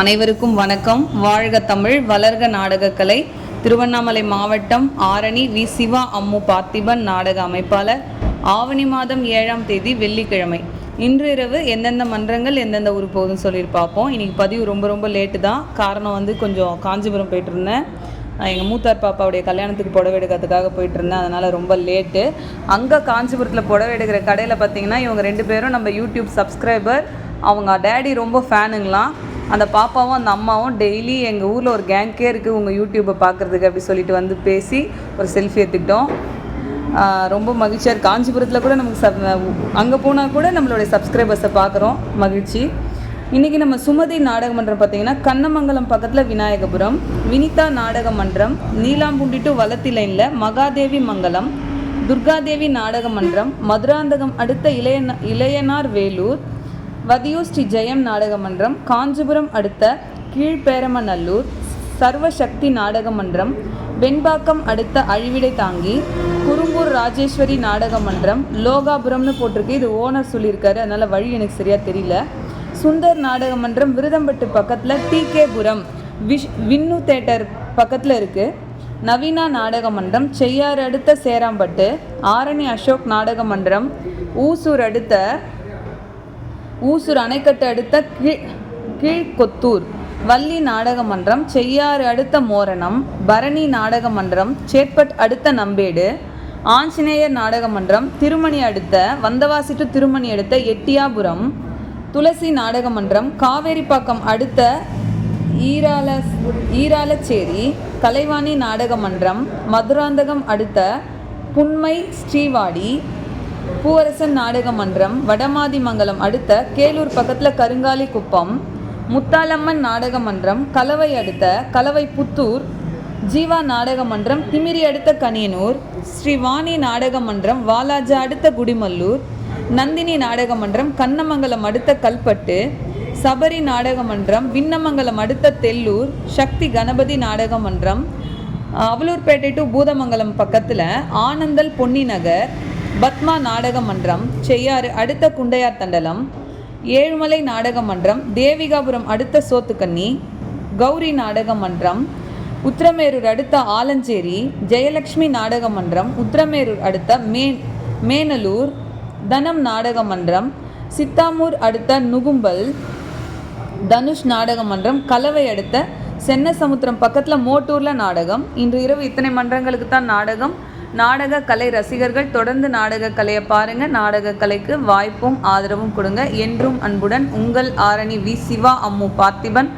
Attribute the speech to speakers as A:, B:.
A: அனைவருக்கும் வணக்கம். வாழ்க தமிழ் வளர்க நாடகக்கலை. திருவண்ணாமலை மாவட்டம் ஆரணி வி. சிவா அம்மு பார்த்திபன் நாடக அமைப்பாளர். ஆவணி மாதம் ஏழாம் தேதி வெள்ளிக்கிழமை. இன்று இரவு எந்தெந்த மன்றங்கள் எந்தெந்த ஊர் போகுதுன்னு சொல்லி பார்ப்போம். இன்னைக்கு பதிவு ரொம்ப ரொம்ப லேட்டு தான். காரணம் வந்து கொஞ்சம் காஞ்சிபுரம் போயிட்டு இருந்தேன் எங்கள் மூத்தார் பாப்பாவுடைய கல்யாணத்துக்கு புடவை எடுக்கிறதுக்காக போயிட்டு இருந்தேன் அதனால் ரொம்ப லேட்டு அங்கே காஞ்சிபுரத்தில் புடவை எடுக்கிற கடையில் பார்த்தீங்கன்னா இவங்க ரெண்டு பேரும் நம்ம யூடியூப் சப்ஸ்கிரைபர் அவங்க டேடி ரொம்ப ஃபேனுங்களாம் அந்த பாப்பாவும் அந்த அம்மாவும் டெய்லி எங்கள் ஊரில் ஒரு கேங்கே இருக்குது உங்கள் யூடியூப்பை பார்க்குறதுக்கு அப்படி சொல்லிட்டு வந்து பேசி ஒரு செல்ஃபி எடுத்துக்கிட்டோம். ரொம்ப மகிழ்ச்சியாக இருக்குது காஞ்சிபுரத்தில் கூட நமக்கு சப் அங்கே போனால் கூட நம்மளுடைய சப்ஸ்கிரைபர்ஸை பார்க்குறோம் மகிழ்ச்சி. இன்றைக்கி நம்ம சுமதி நாடக மன்றம் பார்த்தீங்கன்னா கண்ணமங்கலம் பக்கத்தில் விநாயகபுரம் வினிதா நாடக மன்றம் நீலாம்பூண்டி டு வலத்தி லைனில் மகாதேவி மங்கலம் துர்காதேவி நாடக மன்றம் மதுராந்தகம் அடுத்த இளைய இளையனார் வேலூர் வதியூர் ஸ்ரீ ஜெயம் நாடக மன்றம் காஞ்சிபுரம் அடுத்த கீழ்பேரமநல்லூர் சர்வசக்தி நாடக மன்றம் வெண்பாக்கம் அடுத்த அழிவிடை தாங்கி குறும்பூர் ராஜேஸ்வரி நாடக மன்றம் லோகாபுரம்னு போட்டிருக்கு. இது ஓனர் சொல்லியிருக்காரு. அதனால் வழி எனக்கு சரியாக தெரியல. சுந்தர் நாடக மன்றம் விருதம்பட்டு பக்கத்தில் டிகேபுரம் விஷ் விண்ணு தேட்டர் பக்கத்தில் இருக்குது நவீனா நாடக மன்றம் செய்யாறு அடுத்த சேராம்பட்டு ஆரணி அசோக் நாடக மன்றம் ஊசூர் அடுத்த ஊசூர் அணைக்கட்டு அடுத்த கீழ் கீழ்கொத்தூர். வள்ளி நாடக மன்றம் செய்யாறு அடுத்த மோரணம் பரணி நாடக மன்றம் சேட்பட் அடுத்த நம்பேடு. ஆஞ்சநேயர் நாடக மன்றம் திருமணி அடுத்த வந்தவாசி டு திருமணி அடுத்த எட்டியாபுரம். துளசி நாடக மன்றம் காவேரிப்பாக்கம் அடுத்த ஈரால ஈராலச்சேரி கலைவாணி நாடக மன்றம் மதுராந்தகம் அடுத்த புன்மை ஸ்ரீவாடி. பூவரசன் நாடக மன்றம் வடமாதிமங்கலம் அடுத்த கேலூர் பக்கத்தில் கருங்காலி குப்பம் முத்தாலம்மன் நாடக மன்றம் கலவை அடுத்த கலவை புத்தூர் ஜீவா நாடக மன்றம் திமிரி அடுத்த கனியனூர் ஸ்ரீவாணி நாடக மன்றம் வாலாஜா அடுத்த குடிமல்லூர் நந்தினி நாடக மன்றம் கண்ணமங்கலம் அடுத்த கல்பட்டு சபரி நாடக மன்றம் விண்ணமங்கலம் அடுத்த தெல்லூர் சக்தி கணபதி நாடக மன்றம் அவலூர்பேட்டை டு பூதமங்கலம் பக்கத்தில் ஆனந்தல் பொன்னி நகர் பத்மா நாடக மன்றம் செய்யாறு அடுத்த குண்டையார் தண்டலம் ஏழுமலை நாடக மன்றம் தேவிகாபுரம் அடுத்த சோத்துக்கன்னி கௌரி நாடக மன்றம் உத்திரமேரூர் அடுத்த ஆலஞ்சேரி ஜெயலக்ஷ்மி நாடக மன்றம் உத்திரமேரூர் அடுத்த மே மேனலூர் தனம் நாடக மன்றம் சித்தாமூர் அடுத்த நுகும்பல் தனுஷ் நாடக மன்றம் கலவை அடுத்த சென்னசமுத்திரம் பக்கத்தில் மோட்டூரில் நாடகம் இன்று இரவு இத்தனை மன்றங்களுக்கு தான் நாடகம் நாடக கலை ரசிகர்கள் தொடர்ந்து நாடக கலையை பாருங்க. நாடக கலைக்கு வாய்ப்பும் ஆதரவும் கொடுங்க. என்றும் அன்புடன் உங்கள் ஆரணி வி சிவா அம்மு பார்த்திபன்